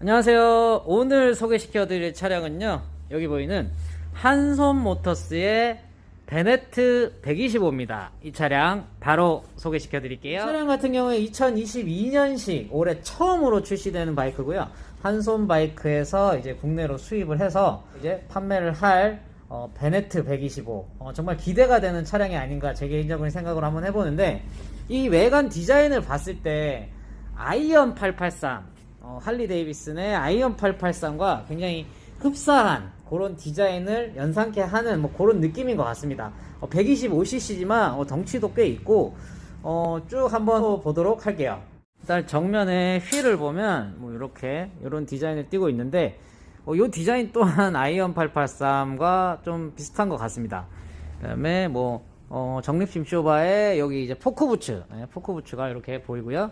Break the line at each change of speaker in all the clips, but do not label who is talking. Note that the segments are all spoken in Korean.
안녕하세요. 오늘 소개시켜 드릴 차량은요. 여기 보이는 한손 모터스의 베네트 125입니다. 이 차량 바로 소개시켜 드릴게요. 차량 같은 경우에 2022년식 올해 처음으로 출시되는 바이크고요. 한손 바이크에서 이제 국내로 수입을 해서 이제 판매를 할 어, 베네트 125 어, 정말 기대가 되는 차량이 아닌가 제 개인적인 생각으로 한번 해보는데 이 외관 디자인을 봤을 때 아이언 883 어, 할리 데이비슨의 아이언 883과 굉장히 흡사한 그런 디자인을 연상케 하는 뭐 그런 느낌인 것 같습니다. 125cc지만 덩치도 꽤 있고 어, 쭉 한번 보도록 할게요. 일단 정면에 휠을 보면 뭐 이렇게 이런 디자인을 띄고 있는데 어, 이 디자인 또한 아이언 883과 좀 비슷한 것 같습니다. 그다음에 뭐 어, 적립심 쇼바에 여기 이제 포크부츠, 네, 포크부츠가 이렇게 보이고요.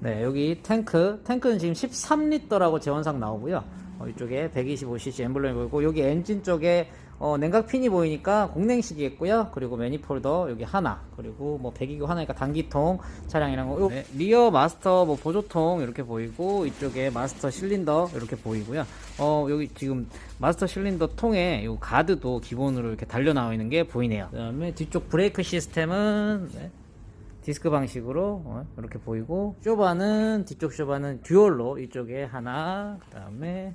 네, 여기 탱크, 탱크는 지금 13리터라고 재원상 나오고요. 어, 이쪽에 125cc 엠블럼이 보이고 여기 엔진 쪽에 어, 냉각핀이 보이니까 공냉식이겠고요. 그리고 매니폴더 여기 하나, 그리고 뭐 배기구 하나니까 단기통 차량이란 거. 네, 리어 마스터 뭐 보조통 이렇게 보이고 이쪽에 마스터 실린더 이렇게 보이고요. 어, 여기 지금 마스터 실린더 통에 요 가드도 기본으로 이렇게 달려 나와 있는 게 보이네요. 그다음에 뒤쪽 브레이크 시스템은 네, 디스크 방식으로 어, 이렇게 보이고 쇼바는 뒤쪽 쇼바는 듀얼로 이쪽에 하나 그 다음에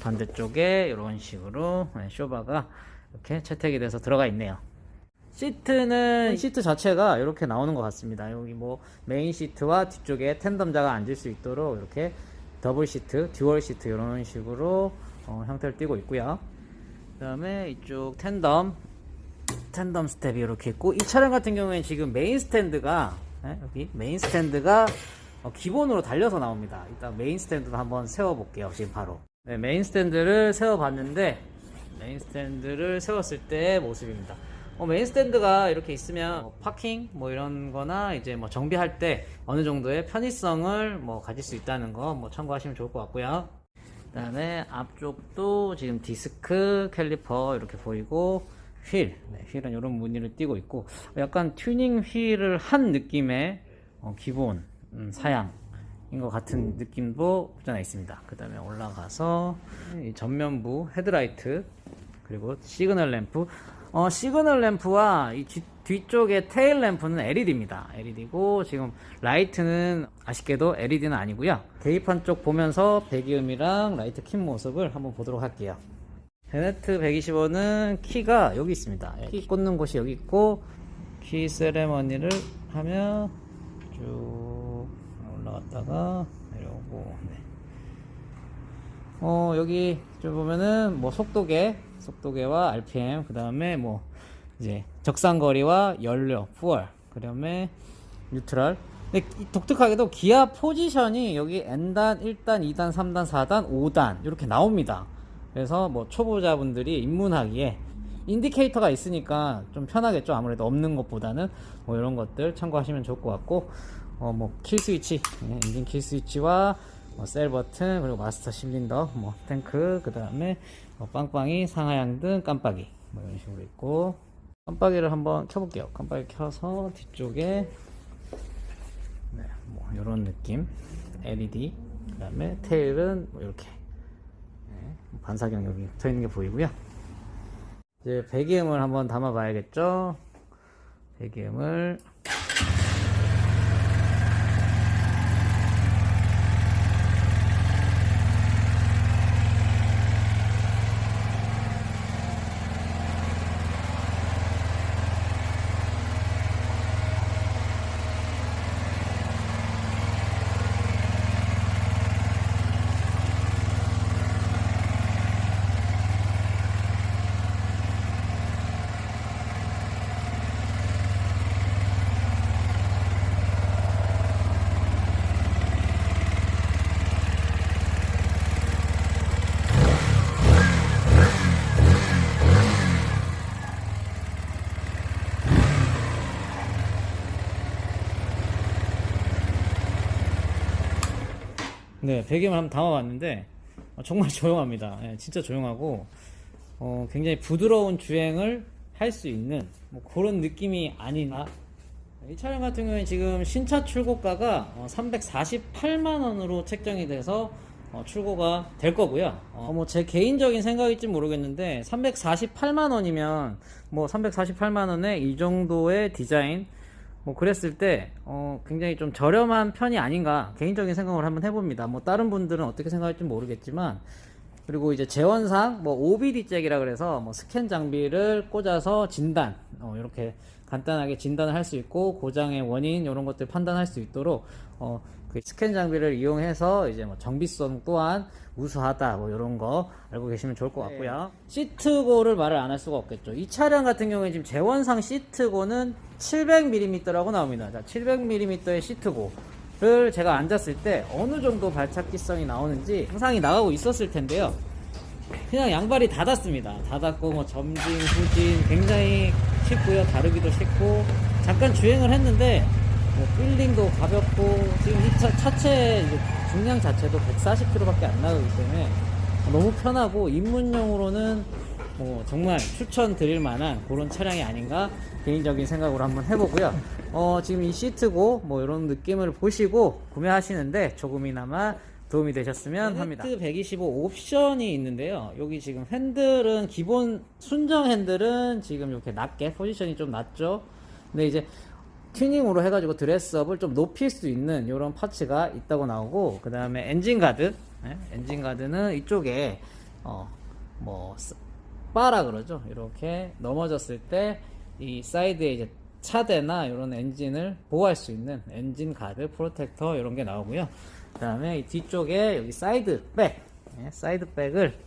반대쪽에 이런 식으로 네, 쇼바가 이렇게 채택이 돼서 들어가 있네요. 시트는 시트 자체가 이렇게 나오는 것 같습니다. 여기 뭐 메인 시트와 뒤쪽에 텐덤자가 앉을 수 있도록 이렇게 더블 시트, 듀얼 시트 이런 식으로 어, 형태를 띠고 있고요. 그 다음에 이쪽 텐덤 텐덤 스텝이 이렇게 있고 이 차량 같은 경우에는 지금 메인 스탠드가 네, 여기 메인 스탠드가 어, 기본으로 달려서 나옵니다. 일단 메인 스탠드도 한번 세워 볼게요. 지금 바로 네, 메인 스탠드를 세워 봤는데 메인 스탠드를 세웠을 때의 모습입니다. 어, 메인 스탠드가 이렇게 있으면 뭐 파킹 뭐 이런 거나 이제 뭐 정비할 때 어느 정도의 편의성을 뭐 가질 수 있다는 거 뭐 참고하시면 좋을 것 같고요. 그 다음에 앞쪽도 지금 디스크 캘리퍼 이렇게 보이고 휠, 네, 휠은 이런 무늬를 띠고 있고 약간 튜닝 휠을 한 느낌의 어, 기본 음, 사양인 것 같은 느낌도 없지 않아 있습니다. 그 다음에 올라가서 이 전면부 헤드라이트 그리고 시그널 램프 어, 시그널 램프와 이 뒤, 뒤쪽의 테일 램프는 LED입니다. LED고 지금 라이트는 아쉽게도 LED는 아니고요. 계기판 쪽 보면서 배기음이랑 라이트 킨 모습을 한번 보도록 할게요. 베네트 125는 키가 여기 있습니다. 예, 키 꽂는 곳이 여기 있고 키 세레머니를 하면 쭉 올라갔다가 내려오고 네. 어 여기 좀 보면은 뭐 속도계 속도계와 RPM 그 다음에 뭐 이제 적상거리와 연료 fuel 그 다음에 뉴트럴 근데 이 독특하게도 기아 포지션이 여기 N단, 1단, 2단, 3단, 4단, 5단 이렇게 나옵니다 그래서 뭐 초보자분들이 입문하기에 인디케이터가 있으니까 좀 편하겠죠. 아무래도 없는 것보다는 뭐 이런 것들 참고하시면 좋을 것 같고 어 뭐 킬 스위치 예, 엔진 킬 스위치와 뭐 셀 버튼 그리고 마스터 실린더 뭐 탱크 그 다음에 뭐 빵빵이 상하향 등 깜빡이 뭐 이런 식으로 있고. 깜빡이를 한번 켜볼게요. 깜빡이 켜서 뒤쪽에 네, 뭐 이런 느낌. LED. 그 다음에 테일은 뭐 이렇게. 네, 반사경 여기 붙어 있는 게 보이고요. 이제 배기음을 한번 담아 봐야겠죠. 배기음을 네, 배기음을 한번 담아봤는데 어, 정말 조용합니다. 예, 진짜 조용하고 어, 굉장히 부드러운 주행을 할 수 있는 뭐 그런 느낌이 아니나 이 차량 같은 경우에 지금 신차 출고가가 348만 원으로 책정이 돼서 어, 출고가 될 거고요. 어, 뭐제 개인적인 생각일지 모르겠는데 348만 원이면 뭐 348만 원에 이 정도의 디자인 뭐 그랬을 때 어, 굉장히 좀 저렴한 편이 아닌가 개인적인 생각을 한번 해봅니다. 뭐 다른 분들은 어떻게 생각할지 모르겠지만 그리고 이제 재원상 뭐 OBD 잭이라 그래서 뭐 스캔 장비를 꽂아서 진단 어, 이렇게 간단하게 진단을 할 수 있고 고장의 원인 이런 것들 판단할 수 있도록 어, 그 스캔 장비를 이용해서 이제 뭐 정비성 또한 우수하다 뭐 이런 거 알고 계시면 좋을 것 같고요. 시트고를 말을 안 할 수가 없겠죠. 이 차량 같은 경우에 지금 재원상 시트고는 700mm라고 나옵니다. 자, 700mm의 시트고를 제가 앉았을 때 어느 정도 발차기성이 나오는지 상상이 나가고 있었을 텐데요. 그냥 양발이 닫았습니다. 닫았고 뭐 점진, 후진 굉장히 쉽고요. 다루기도 쉽고 잠깐 주행을 했는데 뭐 필링도 가볍고 지금 이 차, 차체 이제 중량 자체도 140km밖에 안 나가기 때문에 너무 편하고 입문용으로는 뭐 정말 추천드릴 만한 그런 차량이 아닌가 개인적인 생각으로 한번 해보고요. 어, 지금 이 시트고 뭐 이런 느낌을 보시고 구매하시는데 조금이나마 도움이 되셨으면 합니다. 헤드 125 옵션이 있는데요. 여기 지금 핸들은 기본 순정 핸들은 지금 이렇게 낮게 포지션이 좀 낮죠. 근데 이제 튜닝으로 해가지고 드레스업을 좀 높일 수 있는 이런 파츠가 있다고 나오고 그 다음에 엔진 가드 네? 엔진 가드는 이쪽에 어뭐 바라 그러죠 이렇게 넘어졌을 때 이 사이드에 이제 차대나 이런 엔진을 보호할 수 있는 엔진 가드 프로텍터 이런 게 나오고요 그 다음에 이 뒤쪽에 여기 사이드 백 네? 사이드 백을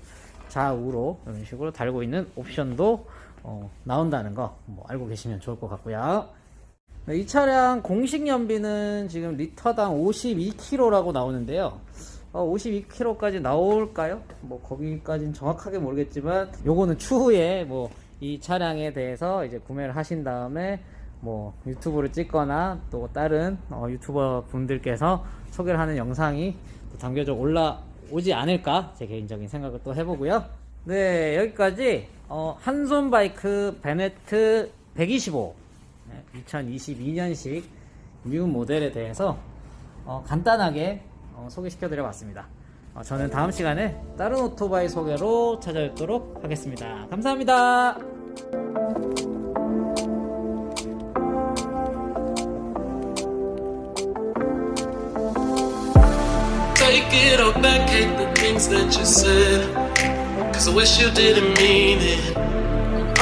좌우로 이런 식으로 달고 있는 옵션도 어, 나온다는 거 뭐 알고 계시면 좋을 것 같고요 네, 이 차량 공식 연비는 지금 리터당 52km라고 나오는데요. 어, 52km까지 나올까요? 뭐 거기까지는 정확하게 모르겠지만 요거는 추후에 뭐 이 차량에 대해서 이제 구매를 하신 다음에 뭐 유튜브를 찍거나 또 다른 어, 유튜버 분들께서 소개를 하는 영상이 또 담겨져 올라오지 않을까 제 개인적인 생각을 또 해보고요. 네 여기까지 어, 한손 바이크 베네트 125 2022년식 뉴 모델에 대해서 어, 간단하게 어, 소개시켜 드려 봤습니다. 어, 저는 다음 시간에 다른 오토바이 소개로 찾아뵙도록 하겠습니다. 감사합니다.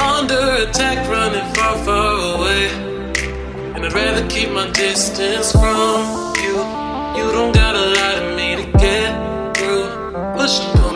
Under attack, running far, far away. And I'd rather keep my distance from you. You don't gotta lie to me to get through. Push and pull